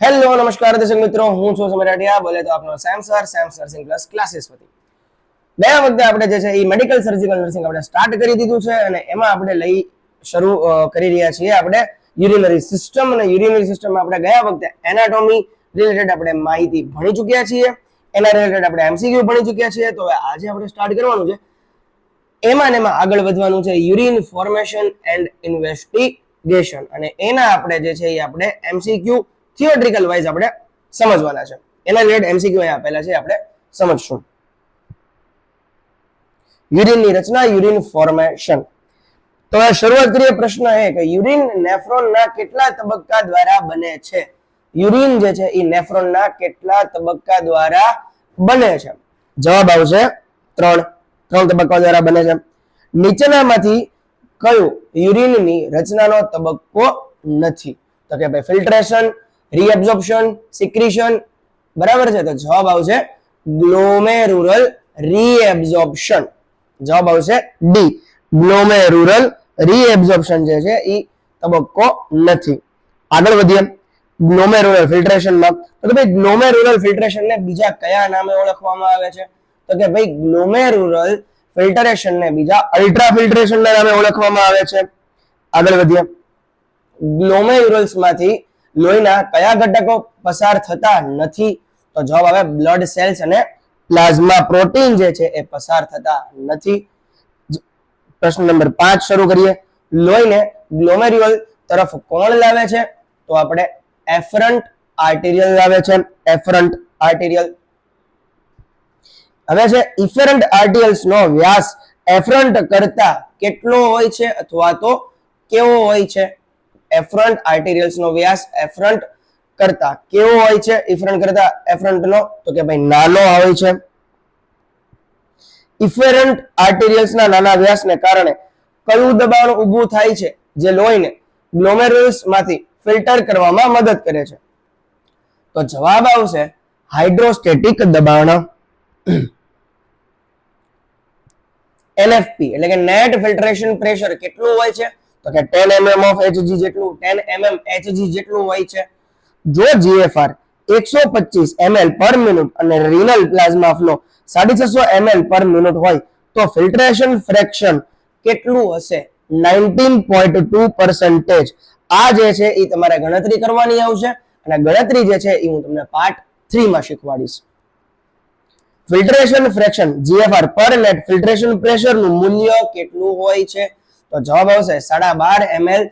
Hello, નમસ્કાર દર્શક મિત્રો. હું છું સમરાટિયા બોલે તો આપનો Sam sir Sam nursing plus classes વતી. ગયા વખતે આપણે જે છે એ મેડિકલ સર્જિકલ નર્સિંગ આપણે સ્ટાર્ટ કરી દીધું છે અને એમાં આપણે લઈ શરૂ કરી રહ્યા છીએ આપણે યુરિનરી સિસ્ટમ અને યુરિનરી સિસ્ટમમાં આપણે ગયા વખતે એનાટોમી રિલેટેડ આપણે માહિતી ભણી ચૂક્યા છીએ. એના રિલેટેડ આપણે એમસીક્યુ ભણી ચૂક્યા છીએ. તો આજે આપણે સ્ટાર્ટ કરવાનું છે. એમાં ને એમાં આગળ વધવાનું છે યુરિન ફોર્મેશન એન્ડ ઇન્વેસ્ટિગેશન અને એના આપણે જે છે એ આપણે એમસીક્યુ થિયોટ્રિકલ વાઇઝ આપણે સમજવાના છે. એના રિલેટેડ એમસીક્યુ અહીંયા આપેલા છે, આપણે સમજશું. યુરિનની રચના યુરિન ફોર્મેશન તો હવે શરૂઆત કરીએ, પ્રશ્ન એ કે યુરિન નેફ્રોનના કેટલા તબક્કા દ્વારા બને છે? યુરિન જે છે, એ નેફ્રોનના કેટલા તબક્કા દ્વારા બને છે? જવાબ આવશે ત્રણ. ત્રણ તબક્કા દ્વારા બને છે. નીચેનામાંથી કયું યુરિનની રચનાનો તબક્કો નથી? તો કે ભાઈ ફિલ્ટ્રેશન રીએબ્ઝોર્પ્શન સિક્રીશન બરાબર છે? તો જવાબ આવશે ગ્લોમેરુરલ રીએબ્ઝોર્પ્શન જવાબ આવશે ડી ગ્લોમેરુરલ રીએબ્ઝોર્પ્શન જે છે એ તબક્કો નથી. આગળ વધીએ. ગ્લોમેરુરલ ફિલ્ટ્રેશનમાં તો કે ભાઈ ગ્લોમેરુરલ ફિલ્ટ્રેશનને બીજા કયા નામે ઓળખવામાં આવે છે? તો કે ભાઈ ગ્લોમેરુરલ ફિલ્ટરેશનને બીજા અલ્ટ્રા ફિલ્ટરેશનના નામે ઓળખવામાં આવે છે. આગળ વધીએ. ગ્લોમેરુરલ્સમાંથી લોહીના કયા ઘટકો પસાર થતા નથી? તો જવાબ આવે બ્લડ સેલ્સ અને પ્લાઝમા પ્રોટીન જે છે એ પસાર થતા નથી. પ્રશ્ન નંબર પાંચ શરૂ કરીએ. લોહીને ગ્લોમેર્યુલ તરફ કોણ લાવે છે? તો આપણે એફરન્ટ આર્ટેરિયલ લાવે છે. એફરન્ટ આર્ટેરિયલ હવે છે ઇફરન્ટ આર્ટિયલ્સ નો વ્યાસ એફરન્ટ કરતા કેટલો હોય છે? અથવા તો કેવો હોય છે? એફરન્ટ આર્ટિરિયલ્સ નો વ્યાસ એફ્રન્ટ કરતા કેવો હોય છે? ઇફ્રન્ટ કરતા એફ્રન્ટનો તો કે ભાઈ નાનો હોય છે. ઇફેરન્ટ આર્ટેરિયલ્સ ના નાના વ્યાસને કારણે કયું દબાણ ઊભું થાય છે? જે લોહીને ગ્લોમેરુલ્સમાંથી ફિલ્ટર કરવામાં મદદ કરે છે. તો જવાબ આવશે હાઇડ્રોસ્ટેટિક દબાણ. એનએફપી એટલે કે નેટ ફિલ્ટરેશન પ્રેશર કેટલું હોય છે? તો કે 10 mm ઓફ Hg જેટલું 10 mm Hg જેટલું હોય છે. જો GFR 125 ml પર મિનિટ અને renal plasma flow 650 ml per minute હોય, તો ફિલ્ટરેશન ફ્રેક્શન કેટલું હશે? 19.2% આ જે છે એ તમારે ગણતરી કરવાની આવશે અને ગણતરી જે છે એ હું તમને પાર્ટ 3 માં શીખવાડીશ. ફિલ્ટરેશન ફ્રેક્શન જીએફઆર પર નેટ ફિલ્ટરેશન પ્રેશરનું મૂલ્ય કેટલું હોય છે? તો જવાબ આવશે સાડા બાર એમએલ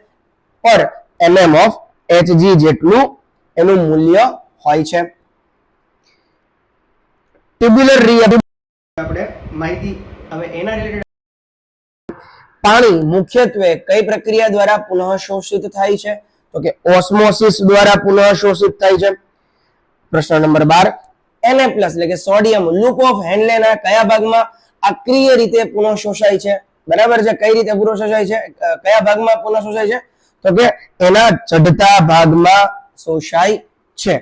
પર એમએમ ઓફ એચજી જેટલું એનું મૂલ્ય હોય છે. ટ્યુબ્યુલર આપણે માહિતી હવે એના રિલેટેડ પાણી મુખ્યત્વે કઈ પ્રક્રિયા દ્વારા પુનઃ શોષિત થાય છે? તો કે ઓસ્મોસિસ દ્વારા પુનઃ શોષિત થાય છે. પ્રશ્ન નંબર બાર, Na એટલે કે સોડિયમ લૂપ ઓફ હેન્ડલેના કયા ભાગમાં અક્રિય રીતે પુનઃ શોષાય છે? બરાબર છે? કઈ રીતે પૂરો શોષાય છે? કયા ભાગમાં પુનઃ શોષાય છે? તો કે એના ચઢતા ભાગમાં શોષાય છે.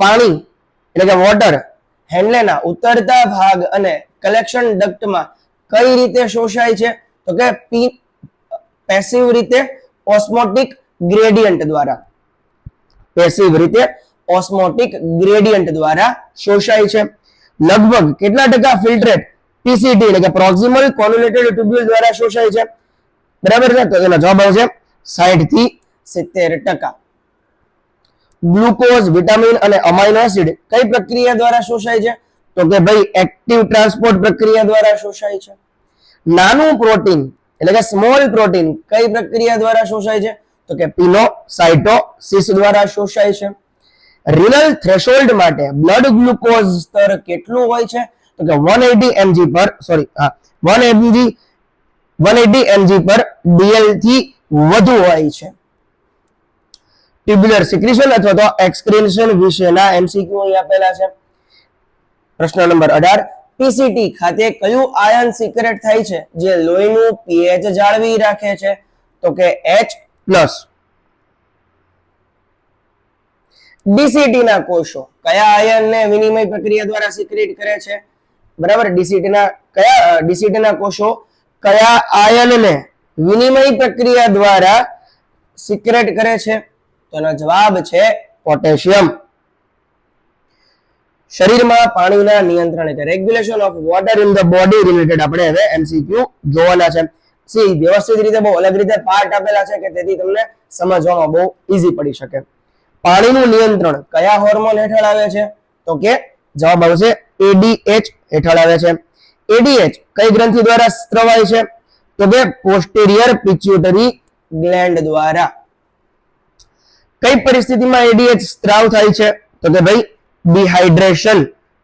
પાણી, એટલે કે વોટર હેન્ડલેના ઉતરતા ભાગ અને કલેક્શન ડક્ટમાં કઈ રીતે શોષાય છે? તો કે પી પેસિવ રીતે ઓસ્મોટિક ગ્રેડિયન્ટ દ્વારા. પેસિવ રીતે ઓસ્મોટિક ગ્રેડિયન્ટ દ્વારા શોષાય છે. લગભગ કેટલા ટકા ફિલ્ટરેટ પીસીટી એટલે કે પ્રોક્સિમલ કોન્યુલેટેડ ટ્યુબ્યુલ દ્વારા શોષાય છે? બરાબર છે? તો એનો જવાબ આવશે 60 થી 70 ટકા. ગ્લુકોઝ, વિટામિન અને અમાઇનો એસિડ કઈ પ્રક્રિયા દ્વારા શોષાય છે? તો કે ભાઈ એક્ટિવ ટ્રાન્સપોર્ટ પ્રક્રિયા દ્વારા શોષાય છે? નાનું પ્રોટીન એટલે કે સ્મોલ પ્રોટીન કઈ પ્રક્રિયા દ્વારા શોષાય છે? તો કે પિનોસાઇટોસિસ દ્વારા શોષાય છે? રિનલ થ્રેશોલ્ડ માટે બ્લડ ગ્લુકોઝ સ્તર કેટલું હોય છે? તો કે 180 mg પર સોરી હા 1 mg 180 mg પર dl થી વધુ હોય છે. ટ્યુબ્યુલર સિક્રીશન અથવા તો એક્સક્રીશન વિશેના એમસીક્યુ અહીં આપેલા છે. પ્રશ્ન નંબર 18 પીસીટી ખાતે કયું આયન સિક્રેટ થાય છે? જે લોહીનું પીએચ જાળવી રાખે છે. તો કે H+ ડીસીટી ના કોષો કયા આયનને વિનિમય પ્રક્રિયા દ્વારા સિક્રેટ કરે છે? બરાબર? ડીસીટીના કયા ડીસીટીના કોષો કયા આયનને વિનિમય પ્રક્રિયા દ્વારા સિક્રેટ કરે છે? તો એનો જવાબ છે પોટેશિયમ. શરીરમાં પાણીના નિયંત્રણ એટલે regulation of water in the body related આપણે હવે એમસીક્યુ જોવાના છે. સી, વ્યવસ્થિત રીતે બહુ અલગ રીતે પાર્ટ આપેલા છે કે તેથી તમને સમજવામાં બહુ ઈઝી પડી શકે. પાણીનું નિયંત્રણ કયા હોર્મોન હેઠળ આવે છે? તો કે જવાબ આવશે એડીએચ હેઠળ આવે છે. એડીએચ કઈ ગ્રંથિ દ્વારા સ્ત્રવાય છે? તો કે પોસ્ટેરિયર પિચ્યુટરી ગ્લેન્ડ દ્વારા. કઈ પરિસ્થિતિમાં એડીએચ સ્ત્રાવ થાય છે? તો કે ભાઈ ડિહાઇડ્રેશન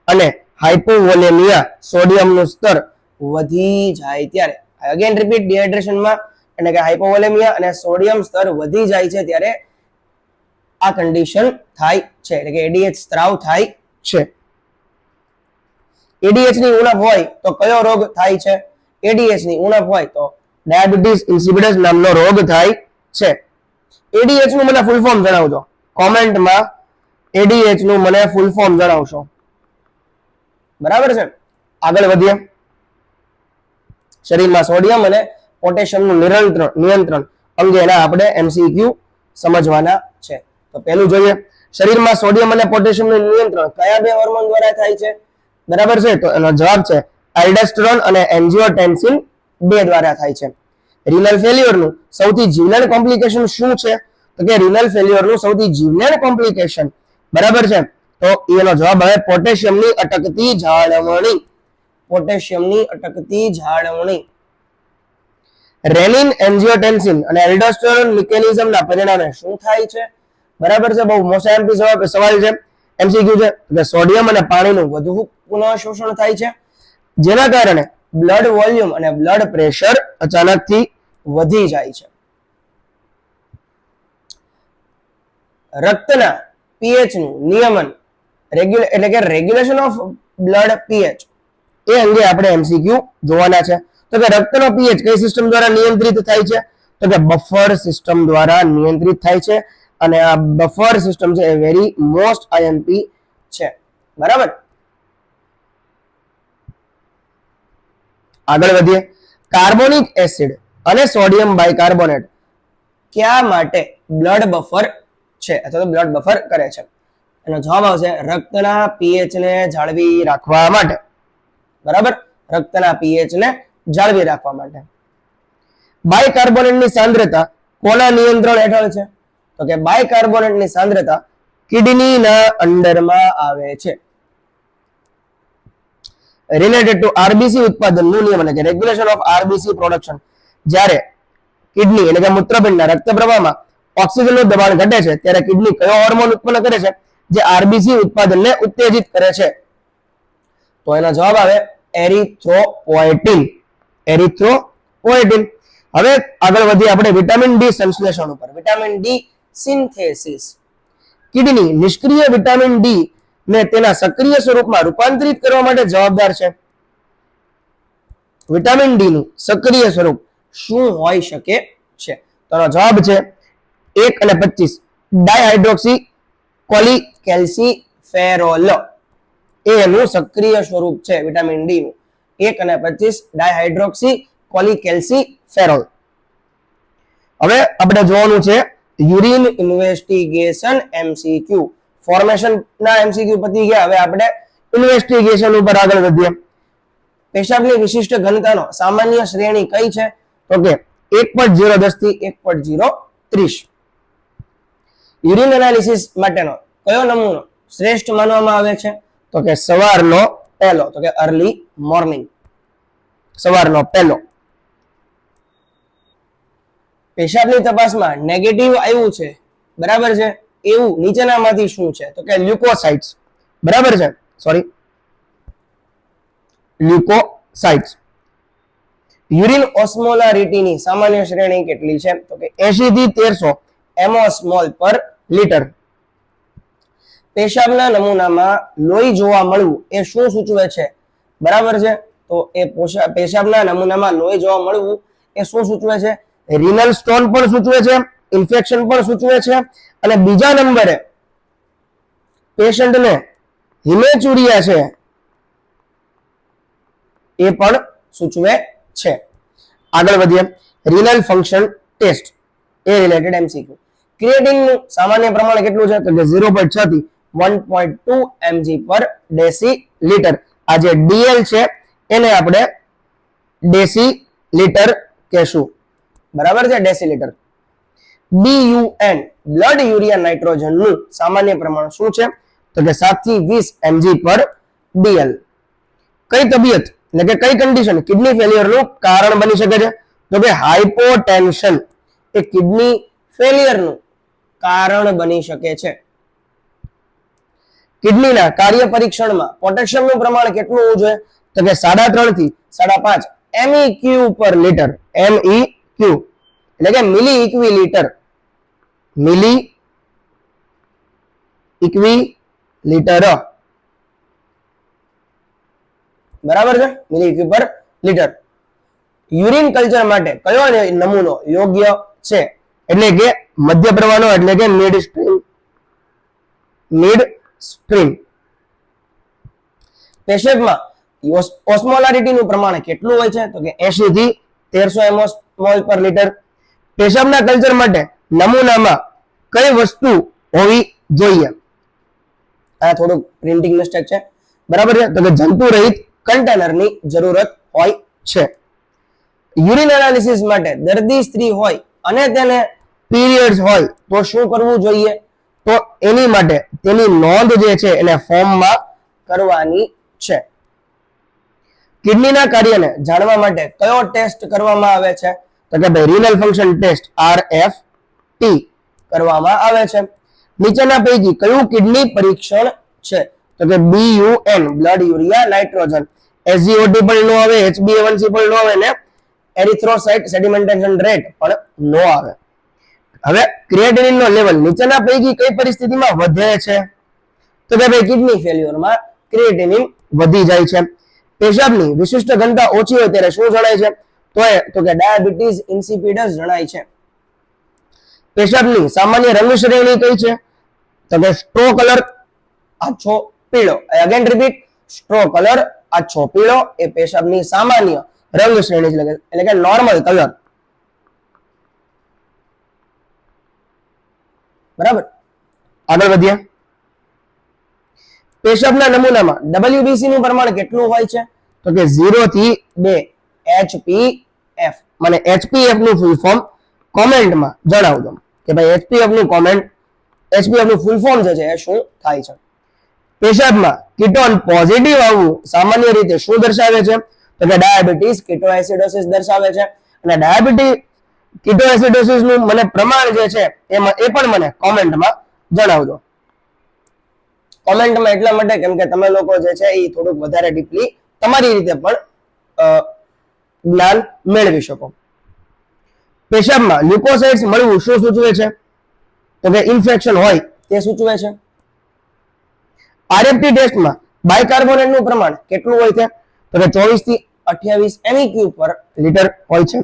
અને હાઇપોવોલેમિયા સોડિયમનું સ્તર વધી જાય ત્યારે. અગેન રિપીટ ડિહાઇડ્રેશનમાં એટલે કે હાઇપોવોલેમિયા અને સોડિયમ સ્તર વધી જાય છે ત્યારે આ કન્ડિશન થાય છે. એટલે કે એડીએચ સ્ત્રાવ થાય છે. એડીએચની ઉણપ હોય તો કયો રોગ થાય છે? એડીએચની ઉણપ હોય તો ડાયાબિટીસ ઇન્સિપિડસ નામનો રોગ થાય છે. એડીએચનું મને ફૂલ ફોર્મ જણાવજો. કોમેન્ટમાં એડીએચનું મને ફૂલ ફોર્મ જણાવશો. બરાબર છે? આગળ વધીએ. શરીરમાં સોડિયમ અને પોટેશિયમનું નિયંત્રણ નિયંત્રણ અંગેના આપણે એમસીક્યુ સમજવાના છે. તો પહેલું જોઈએ. શરીરમાં સોડિયમ અને પોટેશિયમનું નિયંત્રણ કયા બે હોર્મોન દ્વારા થાય છે? બરાબર છે? તો એનો જવાબ છે એલ્ડોસ્ટેરોન અને એન્જિયોટેન્સિન બે દ્વારા થાય છે. રિનલ ફેલ્યોરનું સૌથી જીવલેણ કોમ્પ્લિકેશન શું છે? તો કે રિનલ ફેલ્યોરનું સૌથી જીવલેણ કોમ્પ્લિકેશન બરાબર છે? તો એનો જવાબ હવે પોટેશિયમની અટકતી જાળવણી. પોટેશિયમની અટકતી જાળવણી. રેનિન એન્જિયોટેન્સિન અને એલ્ડોસ્ટેરોન મિકેનિઝમના પરિણામે શું થાય છે? બરાબર છે? બહુ મોસ્ટ એમ્પી સવાલ છે. એમસીક્યુ છે. કે સોડિયમ અને પાણીનું વધુ પુનઃ થાય છે. જેના કારણે બ્લડ વોલ્યુમ અને બ્લડ પ્રેશર અચાનકથી વધી જાય છે. રક્તના પીએચનું નિયમન રેગ્યુલર એટલે કે રેગ્યુલેશન ઓફ બ્લડ પીએચ એ અંગે આપણે એમસીક્યુ જોવાના છે. તો કે રક્તનો પીએચ કઈ સિસ્ટમ દ્વારા નિયંત્રિત થાય છે? તો કે બફર સિસ્ટમ દ્વારા નિયંત્રિત થાય છે. અને આ બફર સિસ્ટમ છે એ વેરી મોસ્ટ આઈએમપી છે. બરાબર? આગળ વધીએ. કાર્બોનિક એસિડ અને સોડિયમ બાયકાર્બોનેટ ક્યાં માટે બ્લડ બફર છે? અથવા તો બ્લડ બફર કરે છે? એનો જવાબ આવશે રક્તના પીએચ ને જાળવી રાખવા માટે. બરાબર? રક્તના પીએચ ને જાળવી રાખવા માટે. બાયકાર્બોનેટની સાંદ્રતા કોના નિયંત્રણ હેઠળ છે? તો કે બાયકાર્બોનેટની સાંદ્રતા કિડનીના અંડરમાં આવે છે. રિલેટેડ ટુ આરબીસી ઉત્પાદનનું નિયમ એટલે કે રેગ્યુલેશન ઓફ આરબીસી પ્રોડક્શન જ્યારે કિડની એટલે કે મૂત્રપિંડના રક્ત પ્રવાહમાં ઓક્સિજનનું દબાણ ઘટે છે, ત્યારે કિડની કયો હોર્મોન ઉત્પન્ન કરે છે? જે આરબીસી ઉત્પાદનને ઉત્તેજિત કરે છે. તો એનો જવાબ આવે એરિથ્રોપોએટિન. એરિથ્રોપોએટિન. હવે આગળ વધીએ આપણે વિટામિન ડી સંશ્લેષણ ઉપર. વિટામિન ડી સિન્થેસિસ કિડની નિષ્ક્રિય વિટામિન ડી ને તેના સક્રિય સ્વરૂપમાં રૂપાંતરિત કરવા માટે જવાબદાર છે. વિટામિન ડી નું સક્રિય સ્વરૂપ શું હોઈ શકે છે? તો જવાબ છે એક અને પચીસ. ડાયહાઇડ્રોક્સી કોલિકેલ્સીફેરોલ. એ એનું સક્રિય સ્વરૂપ છે વિટામિન ડી નું. એક અને પચીસ ડાયહાઇડ્રોક્સી કોલિકેલ્સીફેરોલ. હવે આપણે જોવાનું છે યુરિન ઇન્વેસ્ટિગેશન એમસીક્યુ. ફોર્મેશન ના એમસીક્યુ પતી ગયા. હવે આપણે ઇન્વેસ્ટિગેશન ઉપર આગળ વધીએ. પેશાબની વિશિષ્ટ ઘનતાનો સામાન્ય શ્રેણી કઈ છે? તો કે એક પોઈન્ટ જીરો દસથી એક પોઈન્ટ જીરો ત્રીસ. યુરિન એનાલિસિસ માટેનો કયો નમૂનો શ્રેષ્ઠ માનવામાં આવે છે? તો કે સવારનો પહેલો, તો કે અર્લી મોર્નિંગ સવારનો પહેલો. પેશાબની તપાસમાં નેગેટિવ આવ્યું છે. બરાબર છે? એવું નીચેનામાંથી શું છે? તો કે લ્યુકોસાઇટ્સ બરાબર છે? સોરી લ્યુકોસાઇટ્સ યુરિન ઓસ્મોલારિટીની સામાન્ય શ્રેણી કેટલી છે? તો કે 80 થી 1300 એમોસ્મોલ પર લીટર. પેશાબના નમૂનામાં લોહી જોવા મળવું એ શું સૂચવે છે? બરાબર છે? તો એ પોશા- પેશાબના નમૂનામાં લોહી જોવા મળવું એ શું સૂચવે છે? રિનલ સ્ટોન પણ સૂચવે છે ઇન્ફેક્શન પણ સૂચવે છે અને બીજા નંબરે પેશન્ટને હિમેચુરિયા છે એ પણ સૂચવે છે. આગળ વધીએ રિનલ ફંક્શન ટેસ્ટ એ રિલેટેડ એમસીક્યુ ક્રિએટિનનું સામાન્ય પ્રમાણ કેટલું છે? તો કે 0.6 થી 1.2 mg પર ડેસી લિટર આ જે ડીએલ છે, એને આપણે ડેસી લિટર કહેશું. બરાબર છે decilitre BUN blood urea નાઇટ્રોજનનું સામાન્ય પ્રમાણ શું છે? તો કે 7 થી 20 mg પર dl કઈ તબિયત એટલે કે કઈ કન્ડિશન કિડની ફેલિયરનું કારણ બની શકે છે? તો કે હાઇપોટેન્શન એ કિડની ફેલિયરનું કારણ બની શકે છે. કિડનીના કાર્ય પરીક્ષણમાં પોટેશિયમનું પ્રમાણ કેટલું હોવું જોઈએ? તો કે સાડા ત્રણથી સાડા પાંચ MEQ પર લીટર MEQ એટલે કે milli equi litre milli equi litre બરાબર છે? મિલી ઇક્વી પર લીટર યુરિન કલ્ચર માટે કયો નમૂનો યોગ્ય છે? એટલે કે મધ્ય પ્રવાહનો, એટલે કે મિડ સ્ટ્રીમ મિડ સ્ટ્રીમ પેશેબમાં ઓસ્મોલારિટીનું પ્રમાણ કેટલું હોય છે? તો કે 80 થી 1300 મોલ પર લીટર પેશાબના કલ્ચર માટે નમૂનામાં કઈ વસ્તુ હોવી જોઈએ? આ થોડુંક પ્રિન્ટિંગ મિસ્ટેક છે. બરાબર છે? તો કે જંતુ રહિત કન્ટેનરની જરૂરત હોય છે. યુરિન એનાલિસિસ માટે દર્દી સ્ત્રી હોય અને તેને પીરિયડ્સ હોય તો શું કરવું જોઈએ? તો એની માટે તેની નોંધ જે છે એને ફોર્મમાં કરવાની છે. કિડનીના કાર્યને જાણવા માટે કયો ટેસ્ટ કરવામાં આવે છે? તો કે ભાઈ renal function test R F T કરવામાં આવે છે. નીચેના પૈકી કયું કિડની પરીક્ષણ છે? તો કે BUN blood urea nitrogen SGOT પણ નો આવે એચબીએ1સી પણ નો આવે ને એરિથ્રોસાઇટ સેડિમેન્ટેશન રેટ પણ નો આવે. હવે ક્રિએટિનિન નો લેવલ નીચેના પૈકી કઈ પરિસ્થિતિમાં વધે છે? તો કે ભાઈ કિડની ફેલ્યોરમાં ક્રિએટિનિન વધી જાય છે. પેશાબની વિશિષ્ટ ઘનતા ઓછી હોય ત્યારે શું જણાય છે? તો તો કે ડાયાબિટીસ ઇન્સિપિડસ જણાય છે. પેશાબની સામાન્ય રંગ શ્રેણી કઈ છે? તો કે સ્ટ્રો કલર આછો પીળો. અગેન રિપીટ સ્ટ્રો કલર આછો પીળો, એ પેશાબની સામાન્ય રંગ શ્રેણી છે. એટલે કે- નોર્મલ કલર બરાબર? આગળ વધીએ. પેશાબના નમૂનામાં WBC નું પ્રમાણ કેટલું હોય છે? તો કે 0 થી 2 HPF મને એચપીએફનું ફૂલ ફોર્મ કોમેન્ટમાં જણાવજો. કે ભાઈ એચપીએફનું કોમેન્ટ એચપીએફનું ફૂલ ફોર્મ જે છે એ શું થાય છે? પેશાબમાં કીટોન પોઝિટિવ આવવું સામાન્ય રીતે શું દર્શાવે છે? તો કે ડાયાબિટીસ કીટોએસિડોસિસ દર્શાવે છે. અને ડાયાબિટી કીટોએસિડોસિસનું મને પ્રમાણ જે છે એમાં, એ પણ મને કોમેન્ટમાં જણાવજો. કોમેન્ટમાં એટલા માટે કેમ કે તમે લોકો જે છે એ થોડુંક વધારે ડીપલી તમારી રીતે પણ જ્ઞાન મેળવી શકો. પેશાબમાં લ્યુકોસાઇડ્સ મળવું શું સૂચવે છે? તો કે ઇન્ફેક્શન હોય તે સૂચવે છે. આરએફટી ટેસ્ટમાં બાયકાર્બોનેટનું પ્રમાણ કેટલું હોય છે? તો કે 24 થી 28 MEQ પર લીટર હોય છે.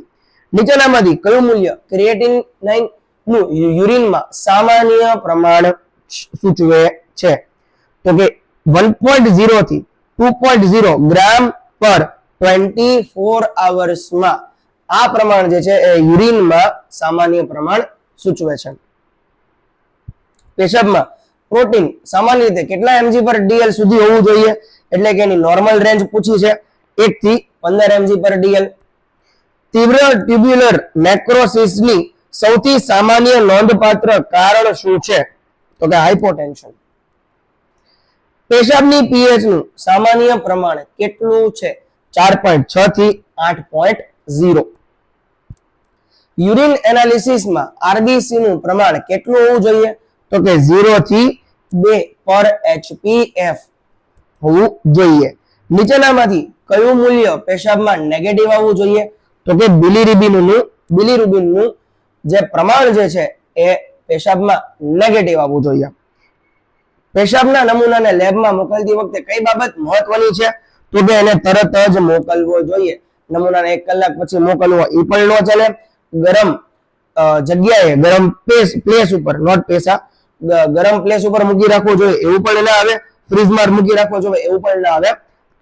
નીચેનામાંથી કયું મૂલ્ય ક્રિએટિનાઇનનું યુરિનમાં સામાન્ય પ્રમાણ સૂચવે છે? તો કે 1.0 થી 2.0 ગ્રામ પર 24 અવર્સમાં આ પ્રમાણ જે છે એ યુરિનમાં સામાન્ય પ્રમાણ સૂચવે છે. પેશાબમાં પ્રોટીન સામાન્ય રીતે કેટલા એમજી પર ડીએલ સુધી હોવું જોઈએ? એટલે કે એની નોર્મલ રેન્જ પૂછી છે. એક થી પંદર એમજી પર ડીએલ તીવ્ર ટ્યુબ્યુલર નેક્રોસિસની સૌથી સામાન્ય નોંધપાત્ર કારણ શું છે? તો કે હાઇપોટેન્શન પેશાબની પીએચનું સામાન્ય પ્રમાણ કેટલું છે? 4.6 થી 8.0 યુરિન એનાલિસિસમાં આરબીસી નું પ્રમાણ કેટલું હોવું જોઈએ? તો કે ઝીરો થી બે પર એચપીએફ હોવું જોઈએ. નીચેનામાંથી કયું મૂલ્ય પેશાબમાં નેગેટિવ આવવું જોઈએ? તો કે બિલીરુબિનનું બિલીરુબિનનું જે પ્રમાણ જે છે એ પેશાબમાં નેગેટિવ આવવું જોઈએ. પેશાબના નમૂનાને લેબમાં મોકલતી વખતે કઈ બાબત મહત્વની છે? તો કે એને તરત જ મોકલવો જોઈએ. નમૂનાને એક કલાક પછી મોકલવો એ પણ ન ચાલે. ગરમ જગ્યાએ ગરમ પ્લેસ પ્લેસ ઉપર નોટ પેસા ગરમ પ્લેસ ઉપર મૂકી રાખવો જોઈએ. એવું પણ ના આવે. ફ્રીજમાં મૂકી રાખવો જોઈએ. એવું પણ ના આવે.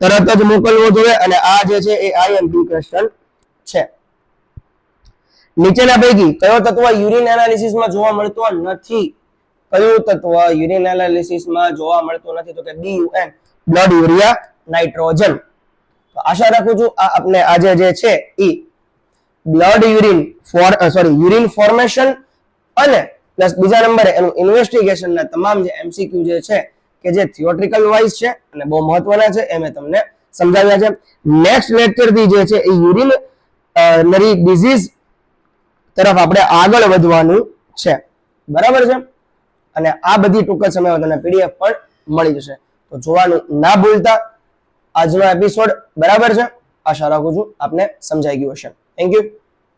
તરત જ મોકલવો જોઈએ અને આ જે છે એ આઈએમપી ક્વેશ્ચન છે. નીચેના પૈકી કયો તત્વ યુરિન એનાલિસિસમાં જોવા મળતો નથી? કયું તત્વ યુરિન એનાલિસિસમાં જોવા મળતું નથી? તો કે BUN બ્લડ યુરિયા નાઇટ્રોજન. તો આશા રાખું છું આ આપને આજે જે છે ઈ blood urine for sorry urine formation અને પ્લસ બીજા નંબરે એનું ઇન્વેસ્ટિગેશનના તમામ જે એમસીક્યુ જે છે કે જે થિયોટ્રિકલ વાઇઝ છે અને બહુ મહત્વના છે એ મેં તમને સમજાવ્યા છે. નેક્સ્ટ લેક્ચરથી જે છે એ યુરિન નરી ડિઝીઝ તરફ આપણે આગળ વધવાનું છે. બરાબર છે? અને આ બધી ટૂંક સમયમાં તમને પીડીએફ પણ મળી જશે. તો જોવાનું ના ભૂલતા. આજનો એપિસોડ બરાબર છે? આશા રાખું છું આપને સમજાઈ ગયું હશે. Thank you